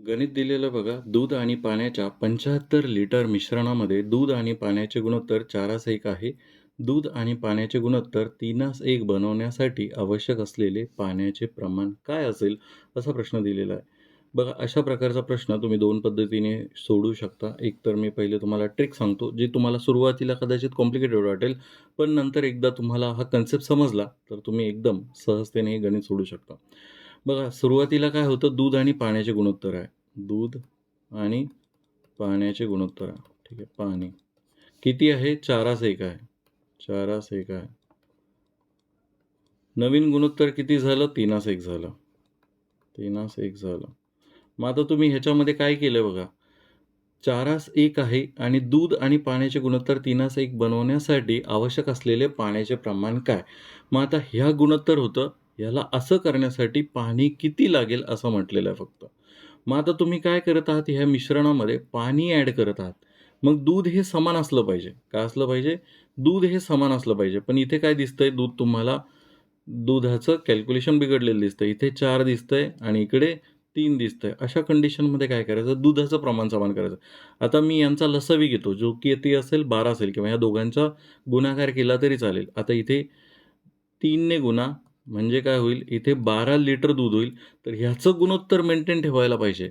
गणित दिलेलं बघा दूध आणि पाण्याच्या पंच्याहत्तर लिटर मिश्रणामध्ये दूध आणि पाण्याचे गुणोत्तर चारास एक आहे. दूध आणि पाण्याचे गुणोत्तर तीनास एक बनवण्यासाठी आवश्यक असलेले पाण्याचे प्रमाण काय असेल असा प्रश्न दिलेला आहे. बघा अशा प्रकारचा प्रश्न तुम्ही दोन पद्धतीने सोडू शकता. एक तर मी पहिले तुम्हाला ट्रिक सांगतो जी तुम्हाला सुरुवातीला कदाचित कॉम्प्लिकेटेड वाटेल पण नंतर एकदा तुम्हाला हा कन्सेप्ट समजला तर तुम्ही एकदम सहजतेने गणित सोडू शकता. बघा सुरुवातीला काय होतं? दूध आणि पाण्याचे गुणोत्तर आहे. दूध आणि पाण्याचे गुणोत्तर आहे. ठीक आहे पाणी. किती आहे? चारास एक आहे. चारास एक आहे. नवीन गुणोत्तर किती झालं? तीनास एक झालं. तीनास एक झालं. मग आता तुम्ही ह्याच्यामध्ये काय केलं बघा? चारास एक आहे आणि दूध आणि पाण्याचे गुणोत्तर तीनास एक बनवण्यासाठी आवश्यक असलेले पाण्याचे प्रमाण काय? मग आता ह्या गुणोत्तर होतं याला असं करण्यासाठी पाणी किती लागेल असं म्हटलेलं आहे फक्त. मग आता तुम्ही काय करत आहात? ह्या मिश्रणामध्ये पाणी ॲड करत आहात. मग दूध हे समान असलं पाहिजे. काय असलं पाहिजे? दूध हे समान असलं पाहिजे. पण इथे काय दिसतंय? दूध तुम्हाला दुधाचं कॅल्क्युलेशन बिघडलेलं दिसतं इथे चार दिसतंय आणि इकडे तीन दिसतंय. अशा कंडिशनमध्ये काय करायचं? दुधाचं प्रमाण समान करायचं. आता मी यांचा लसवी घेतो. जो की ती असेल बारा असेल किंवा ह्या दोघांचा गुणाकार केला तरी चालेल. आता इथे तीनने गुणा म्हणजे काय होईल? इथे बारा लिटर दूध होईल. तर ह्याचं गुणोत्तर मेंटेन ठेवायला पाहिजे.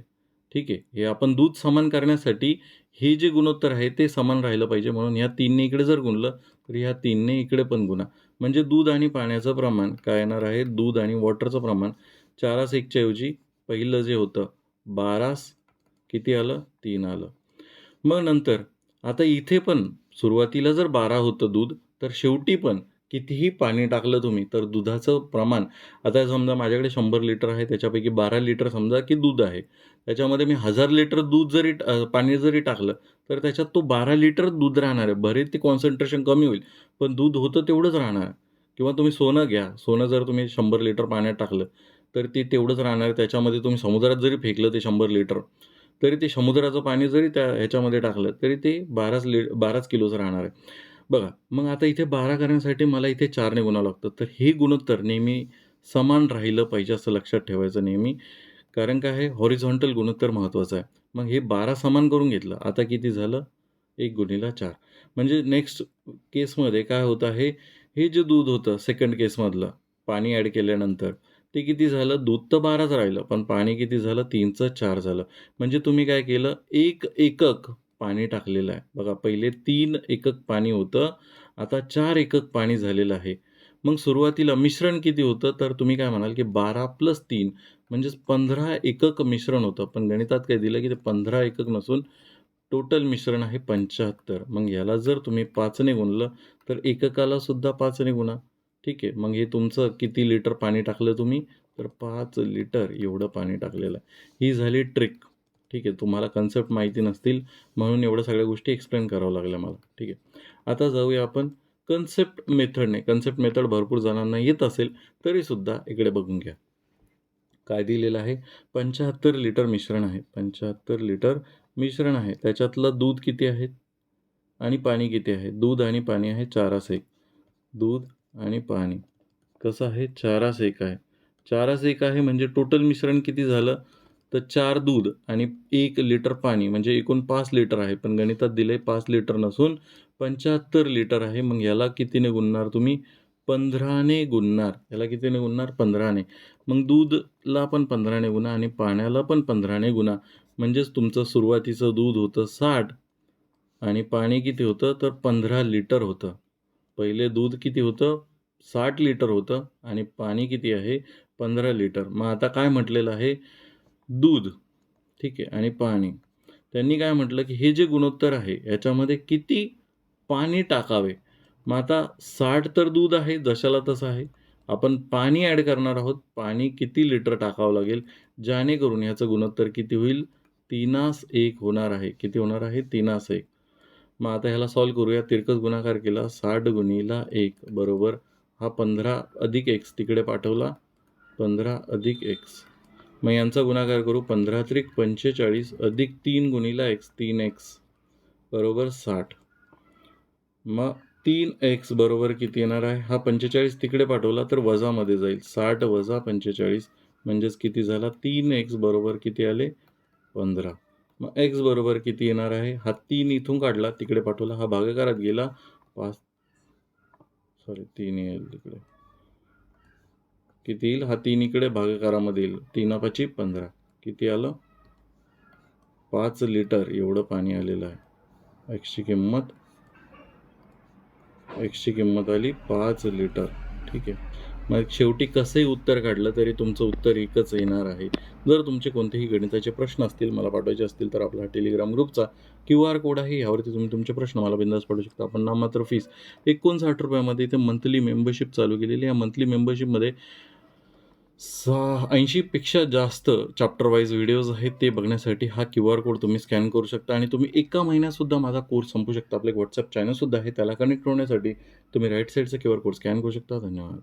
ठीक आहे? हे आपण दूध समान करण्यासाठी हे जे गुणोत्तर आहे ते समान राहिलं पाहिजे. म्हणून ह्या तीनने इकडे जर गुणलं तर ह्या तीनने इकडे पण गुणा. म्हणजे दूध आणि पाण्याचं प्रमाण काय येणार आहे? दूध आणि वॉटरचं प्रमाण. चारास एकच्या ऐवजी पहिलं जे होतं बारास किती आलं? तीन आलं. मग नंतर आता इथे पण सुरुवातीला जर बारा होतं दूध तर शेवटी पण कितीही पाणी टाकलं तुम्ही तर दुधाचं प्रमाण आता समजा माझ्याकडे शंभर लिटर आहे त्याच्यापैकी बारा लिटर समजा की दूध आहे त्याच्यामध्ये मी हजार लिटर दूध जरी पाणी जरी टाकलं तर त्याच्यात तो बारा लिटर दूध राहणार आहे. बरेच ते कॉन्सन्ट्रेशन कमी होईल पण दूध होतं तेवढंच राहणार आहे. किंवा तुम्ही सोनं घ्या सोनं जर तुम्ही शंभर लिटर पाण्यात टाकलं तर ते तेवढंच राहणार त्याच्यामध्ये तुम्ही समुद्रात जरी फेकलं ते शंभर लिटर तरी ते समुद्राचं पाणी जरी त्या ह्याच्यामध्ये टाकलं तरी ते बाराच लि बाराच किलोचं राहणार आहे. बघा मग आता इथे बारा करण्यासाठी मला इथे चारने गुणावं लागतं तर हे गुणोत्तर नेहमी समान राहिलं पाहिजे असं लक्षात ठेवायचं नेहमी. कारण काय आहे? हॉरिझॉन्टल गुणोत्तर महत्त्वाचं आहे. मग हे बारा समान करून घेतलं. आता किती झालं? एक गुणीला चार. म्हणजे नेक्स्ट केसमध्ये काय होतं आहे? हे जे दूध होतं सेकंड केसमधलं पाणी ॲड केल्यानंतर ते किती झालं? दूध तर बाराच राहिलं पण पाणी किती झालं? तीनचं चार झालं. म्हणजे तुम्ही काय केलं? एक एकक पाणी टाकलेलं आहे. बघा पहिले तीन एकक पाणी होतं आता चार एकक पाणी झालेलं आहे. मग सुरुवातीला मिश्रण किती होतं? तर तुम्ही काय म्हणाल की बारा प्लस तीन म्हणजेच पंधरा एकक मिश्रण होतं. पण गणितात काय दिलं की ते पंधरा एकक नसून टोटल मिश्रण आहे पंच्याहत्तर. मग याला जर तुम्ही पाचने गुणलं तर एककाला सुद्धा पाचने गुणा. ठीक आहे? मग हे तुमचं किती लिटर पाणी टाकलं तुम्ही? तर पाच लिटर एवढं पाणी टाकलेलं आहे. ही झाली ट्रिक ठीक आहे तुम्हाला कन्सेप्ट माहिती नसतील म्हणून एवढ्या सगळ्या गोष्टी एक्सप्लेन करावं लागल्या मला. ठीक आहे. आता जाऊया आपण कन्सेप्ट मेथडने कन्सेप्ट मेथड भरपूर जणांना येत असेल तरीसुद्धा इकडे बघून घ्या. काय दिलेलं आहे? पंच्याहत्तर लिटर मिश्रण आहे. पंच्याहत्तर लिटर मिश्रण आहे. त्याच्यातलं दूध किती आहे? आणि पाणी किती आहे? दूध आणि पाणी आहे चारास एक दूध आणि पाणी. कसं आहे? चारास एक आहे. चारास एक आहे म्हणजे टोटल मिश्रण किती झालं? तर चार दूध आणि एक लिटर पाणी म्हणजे एकूण पाच लिटर आहे. पण गणितात दिले पाच लिटर नसून पंच्याहत्तर लिटर आहे. मग याला कितीने गुणणार तुम्ही? पंधराने गुणणार. याला कितीने गुणणार? पंधराने. मग दूधला पण पंधराने गुणा आणि पाण्याला पण पंधराने गुणा. म्हणजेच तुमचं सुरुवातीचं दूध होतं साठ आणि पाणी किती होतं? तर पंधरा लिटर होतं. पहिले दूध किती होतं? साठ लिटर होतं आणि पाणी किती आहे? पंधरा लिटर. मग आता काय म्हटलेलं आहे? दूध. ठीक आहे. आणि पाणी. त्यांनी काय म्हटलं की हे जे गुणोत्तर आहे याच्यामध्ये किती पाणी टाकावे? मग आता साठ तर दूध आहे जशाला तसं आहे. आपण पाणी ॲड करणार आहोत. पाणी किती लिटर टाकावं लागेल? जेणेकरून ह्याचं गुणोत्तर किती होईल? तीनास एक होणार आहे. किती होणार आहे? तीनास एक. मग आता ह्याला सॉल्व करूया. तिरकस गुणाकार केला. साठ गुणीला एक. बरोबर. हा पंधरा अधिक एक्स. तिकडे पाठवला. पंधरा अधिक एक्स. मग यांचा गुणाकार करू पंधरा त्रिक पंचेचाळीस अधिक तीन गुणीला एक्स तीन एक्स बरोबर साठ. मग तीन एक्स बरोबर किती येणार आहे? हा पंचेचाळीस तिकडे पाठवला तर वजामध्ये जाईल. साठ वजा पंचेचाळीस म्हणजेच किती झाला? तीन एक्स बरोबर किती आले? पंधरा. मग एक्स बरोबर किती येणार आहे? हा तीन इथून काढला तिकडे पाठवला हा भागाकारात गेला. पाच सॉरी तीन येईल तिकडे. किती येईल? हा तीन इकडे भागाकारामध्ये येईल. तीन पाची पंधरा. किती आलं? पाच लिटर एवढं पाणी आलेलं आहे. एक्सची किंमत. एक्सची किंमत आली पाच लिटर. ठीक आहे. मग शेवटी कसंही उत्तर काढलं तरी तुमचं उत्तर एकच येणार आहे. जर तुमचे कोणतेही गणिताचे प्रश्न असतील मला पाठवायचे असतील तर आपला टेलिग्राम ग्रुपचा क्यू आर कोड आहे. यावरती तुम्ही तुमचे प्रश्न मला बिंदास पाठवू शकता. आपण नाममात्र फीस एकोणसाठ रुपयामध्ये इथे मंथली मेंबरशिप चालू केलेली या मंथली मेंबरशिपमध्ये सहा ऐंशीपेक्षा जास्त चॅप्टर वाईज व्हिडिओज आहेत ते बघण्यासाठी हा क्यू आर कोड तुम्ही स्कॅन करू शकता आणि तुम्ही एका महिन्यातसुद्धा माझा कोर्स संपू शकता. आपले व्हॉट्सअप चॅनलसुद्धा आहे त्याला कनेक्ट होण्यासाठी तुम्ही राईट साईडचा क्यू आर कोड स्कॅन करू शकता. धन्यवाद.